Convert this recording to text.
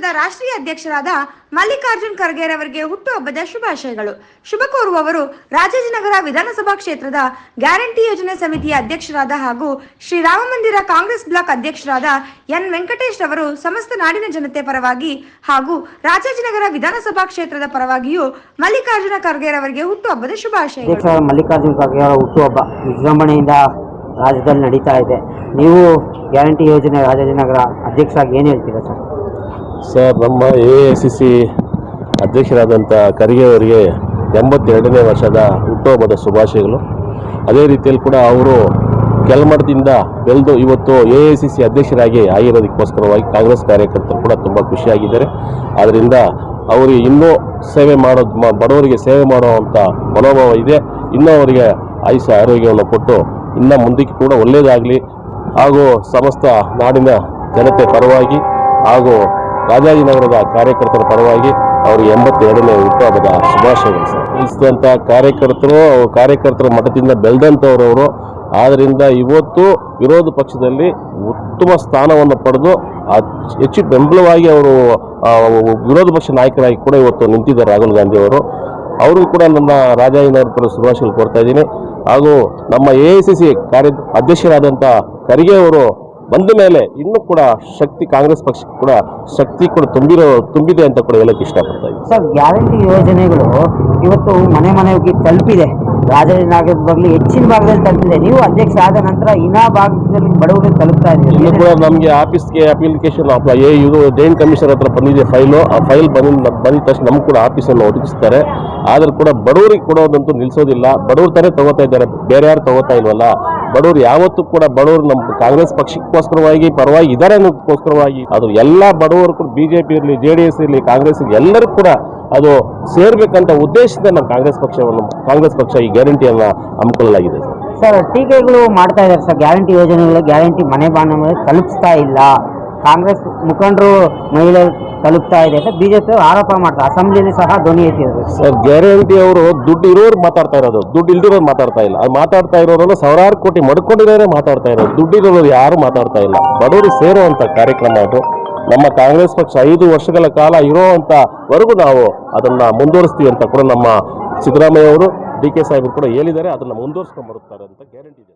ಪಕ್ಷದ ರಾಷ್ಟ್ರೀಯ ಅಧ್ಯಕ್ಷರಾದ ಮಲ್ಲಿಕಾರ್ಜುನ್ ಖರ್ಗೆರವರಿಗೆ ಹುಟ್ಟುಹಬ್ಬದ ಶುಭಾಶಯಗಳು. ಶುಭ ಕೋರುವವರು ರಾಜಾಜಿನಗರ ವಿಧಾನಸಭಾ ಕ್ಷೇತ್ರದ ಗ್ಯಾರಂಟಿ ಯೋಜನೆ ಸಮಿತಿಯ ಅಧ್ಯಕ್ಷರಾದ ಹಾಗೂ ಶ್ರೀರಾಮ ಮಂದಿರ ಕಾಂಗ್ರೆಸ್ ಬ್ಲಾಕ್ ಅಧ್ಯಕ್ಷರಾದ ಎನ್ ವೆಂಕಟೇಶ್ ಅವರು ಸಮಸ್ತ ನಾಡಿನ ಜನತೆ ಪರವಾಗಿ ಹಾಗೂ ರಾಜಾಜಿನಗರ ವಿಧಾನಸಭಾ ಕ್ಷೇತ್ರದ ಪರವಾಗಿಯೂ ಮಲ್ಲಿಕಾರ್ಜುನ ಖರ್ಗೆರವರಿಗೆ ಹುಟ್ಟುಹಬ್ಬದ ಶುಭಾಶಯಗಳು. ಮಲ್ಲಿಕಾರ್ಜುನ ಖರ್ಗೆ ಅವರ ಹುಟ್ಟುಹಬ್ಬ ವಿಜೃಂಭಣೆಯಿಂದ ರಾಜ್ಯದಲ್ಲಿ ನಡೀತಾ ಇದೆ. ನೀವು ಗ್ಯಾರಂಟಿ ಯೋಜನೆ ರಾಜಾಜಿನಗರ ಅಧ್ಯಕ್ಷರಾಗಿ ಏನು ಹೇಳ್ತೀರಾ ಸರ್? ಸರ್, ನಮ್ಮ ಎ ಐ ಸಿ ಸಿ ಅಧ್ಯಕ್ಷರಾದಂಥ ಖರ್ಗೆ ಅವರಿಗೆ ಎಂಬತ್ತೆರಡನೇ ವರ್ಷದ ಹುಟ್ಟುಹಬ್ಬದ ಶುಭಾಶಯಗಳು. ಅದೇ ರೀತಿಯಲ್ಲಿ ಕೂಡ ಅವರು ಕೆಲಮಠದಿಂದ ಬೆಳೆದು ಇವತ್ತು ಎ ಐ ಸಿ ಸಿ ಅಧ್ಯಕ್ಷರಾಗಿ ಆಗಿರೋದಕ್ಕೋಸ್ಕರವಾಗಿ ಕಾಂಗ್ರೆಸ್ ಕಾರ್ಯಕರ್ತರು ಕೂಡ ತುಂಬ ಖುಷಿಯಾಗಿದ್ದಾರೆ. ಆದ್ದರಿಂದ ಅವರು ಇನ್ನೂ ಸೇವೆ ಮಾಡೋ ಬಡವರಿಗೆ ಸೇವೆ ಮಾಡುವಂಥ ಮನೋಭಾವ ಇದೆ. ಇನ್ನೂ ಅವರಿಗೆ ಆಯುಷ, ಆರೋಗ್ಯವನ್ನು ಕೊಟ್ಟು ಇನ್ನೂ ಮುಂದಕ್ಕೆ ಕೂಡ ಒಳ್ಳೆಯದಾಗಲಿ ಹಾಗೂ ಸಮಸ್ತ ನಾಡಿನ ಜನತೆ ಪರವಾಗಿ ಹಾಗೂ ರಾಜಾಜಿನಗರದ ಕಾರ್ಯಕರ್ತರ ಪರವಾಗಿ ಅವರು ಎಂಬತ್ತೆರಡನೇ ಹುಟ್ಟುಹಬ್ಬದ ಶುಭಾಶಯಗಳು ಸರ್. ಇಸಿದಂಥ ಕಾರ್ಯಕರ್ತರು, ಅವ್ರ ಕಾರ್ಯಕರ್ತರ ಮಠದಿಂದ ಬೆಳೆದಂಥವ್ರವರು ಆದ್ದರಿಂದ ಇವತ್ತು ವಿರೋಧ ಪಕ್ಷದಲ್ಲಿ ಉತ್ತಮ ಸ್ಥಾನವನ್ನು ಪಡೆದು ಹೆಚ್ಚು ಬೆಂಬಲವಾಗಿ ಅವರು ವಿರೋಧ ಪಕ್ಷ ನಾಯಕರಾಗಿ ಕೂಡ ಇವತ್ತು ನಿಂತಿದ್ದಾರೆ ರಾಹುಲ್ ಗಾಂಧಿ ಅವರು ಅವ್ರಿಗೂ ಕೂಡ ನನ್ನ ರಾಜಾಜಿನಗರ ಶುಭಾಶಯಗಳು ಕೊಡ್ತಾ ಇದ್ದೀನಿ. ಹಾಗೂ ನಮ್ಮ ಎ ಐ ಸಿ ಸಿ ಕಾರ್ಯ ಅಧ್ಯಕ್ಷರಾದಂಥ ಖರ್ಗೆ ಅವರು ಬಂದ ಮೇಲೆ ಇನ್ನೂ ಕೂಡ ಶಕ್ತಿ ಕಾಂಗ್ರೆಸ್ ಪಕ್ಷಕ್ಕೆ ಕೂಡ ಶಕ್ತಿ ಕೂಡ ತುಂಬಿರೋ ತುಂಬಿದೆ ಅಂತ ಕೂಡ ಹೇಳಕ್ಕೆ ಇಷ್ಟಪಡ್ತಾ ಇದ್ದೀನಿ. ಸರ್ ಗ್ಯಾರಂಟಿ ಯೋಜನೆಗಳು ಇವತ್ತು ಮನೆ ಮನೆಗೆ ತಲುಪಿದೆ. ರಾಜಾಜಿನಗರದ ಬಗ್ಲಿ ಹೆಚ್ಚಿನ ಭಾಗದಲ್ಲಿ ತಲುಪಿದೆ. ನೀವು ಅಧ್ಯಕ್ಷ ಆದ ನಂತರ ಇನ್ನಾ ಭಾಗದಲ್ಲಿ ಬಡವರಿಗೆ ತಲುಪ್ತಾ ಇನ್ನು ಇದ್ದೀರಿ ಕೂಡ ನಮಗೆ ಆಫೀಸ್ಗೆ ಅಪ್ಲಿಕೇಶನ್ ಏ ಇದು ಜೈನ್ ಕಮಿಷನರ್ ಹತ್ರ ಬಂದಿದೆ ಫೈಲು ಆ ಫೈಲ್ ಬಂದ ಬಂದ ತಕ್ಷಣ ನಮ್ಗೆ ಕೂಡ ಆಫೀಸನ್ನು ಒದಗಿಸ್ತಾರೆ. ಆದರೂ ಕೂಡ ಬಡವರಿಗೆ ಕೊಡೋದಂತೂ ನಿಲ್ಲಿಸೋದಿಲ್ಲ ಬಡವ್ರ ತಾನೇ ತಗೋತಾ ಇದ್ದಾರೆ. ಬೇರೆ ಯಾರು ತಗೋತಾ ಇಲ್ವಲ್ಲ? ಬಡವರು ಯಾವತ್ತೂ ಕೂಡ ಬಡವರು ನಮ್ಮ ಕಾಂಗ್ರೆಸ್ ಪಕ್ಷಕ್ಕೋಸ್ಕರವಾಗಿ, ಪರವಾಗಿ ಇದ್ದಾರೆ ಅನ್ನೋದಕ್ಕೋಸ್ಕರವಾಗಿ ಅದು ಎಲ್ಲ ಬಡವರು ಕೂಡ ಬಿಜೆಪಿ ಇರಲಿ, ಜೆ ಡಿ ಎಸ್ ಇರಲಿ ಕಾಂಗ್ರೆಸ್ ಎಲ್ಲರೂ ಕೂಡ ಅದು ಸೇರ್ಬೇಕಂತ ಉದ್ದೇಶದಿಂದ ನಮ್ಮ ಕಾಂಗ್ರೆಸ್ ಪಕ್ಷವನ್ನು, ಕಾಂಗ್ರೆಸ್ ಪಕ್ಷ ಈ ಗ್ಯಾರಂಟಿಯನ್ನು ಹಮ್ಮಿಕೊಳ್ಳಲಾಗಿದೆ ಸರ್. ಸರ್, ಟೀಕೆಗಳು ಮಾಡ್ತಾ ಇದ್ದಾರೆ ಸರ್. ಗ್ಯಾರಂಟಿ ಯೋಜನೆಗಳು, ಗ್ಯಾರಂಟಿ ಮನೆ ಬಾಣ ತಲುಪಿಸ್ತಾ ಇಲ್ಲ. ಕಾಂಗ್ರೆಸ್ ಮುಖಂಡರು ಮಹಿಳೆಯರು ತಲುಪ್ತಾ ಇದೆ ಅಂತ ಬಿಜೆಪಿ ಆರೋಪ ಮಾಡ್ತಾರೆ. ಅಸೆಂಬ್ಲಿಯಲ್ಲಿ ಸಹ ಧ್ವನಿ ಎತ್ತಿದ್ರು ಸರ್ ಗ್ಯಾರಂಟಿ ಅವರು ದುಡ್ಡು ಇರೋರು ಮಾತಾಡ್ತಾ ಇರೋದು. ದುಡ್ಡು ಇಲ್ದಿರೋರು ಮಾತಾಡ್ತಾ ಇಲ್ಲ. ಅದು ಮಾತಾಡ್ತಾ ಇರೋರೆಲ್ಲ ಸಾವಿರಾರು ಕೋಟಿ ಮಡ್ಕೊಂಡಿರೋರೇ ಮಾತಾಡ್ತಾ ಇರೋದು ದುಡ್ಡು ಇರೋರು ಯಾರು ಮಾತಾಡ್ತಾ ಇಲ್ಲ. ಬಡವರು ಸೇರುವಂತ ಕಾರ್ಯಕ್ರಮ ಅದು. ನಮ್ಮ ಕಾಂಗ್ರೆಸ್ ಪಕ್ಷ ಐದು ವರ್ಷಗಳ ಕಾಲ ಇರೋವಂತವರೆಗೂ ನಾವು ಅದನ್ನು ಮುಂದುವರಿಸ್ತೀವಿ ಅಂತ ಕೂಡ ನಮ್ಮ ಸಿದ್ದರಾಮಯ್ಯ ಅವರು, ಡಿ ಕೆ ಸಾಹೇಬರು ಕೂಡ ಹೇಳಿದ್ದಾರೆ. ಅದನ್ನು ಮುಂದುವರಿಸ್ಕೊಂಡು ಬರುತ್ತಾರೆ ಅಂತ ಗ್ಯಾರಂಟಿ ಇದೆ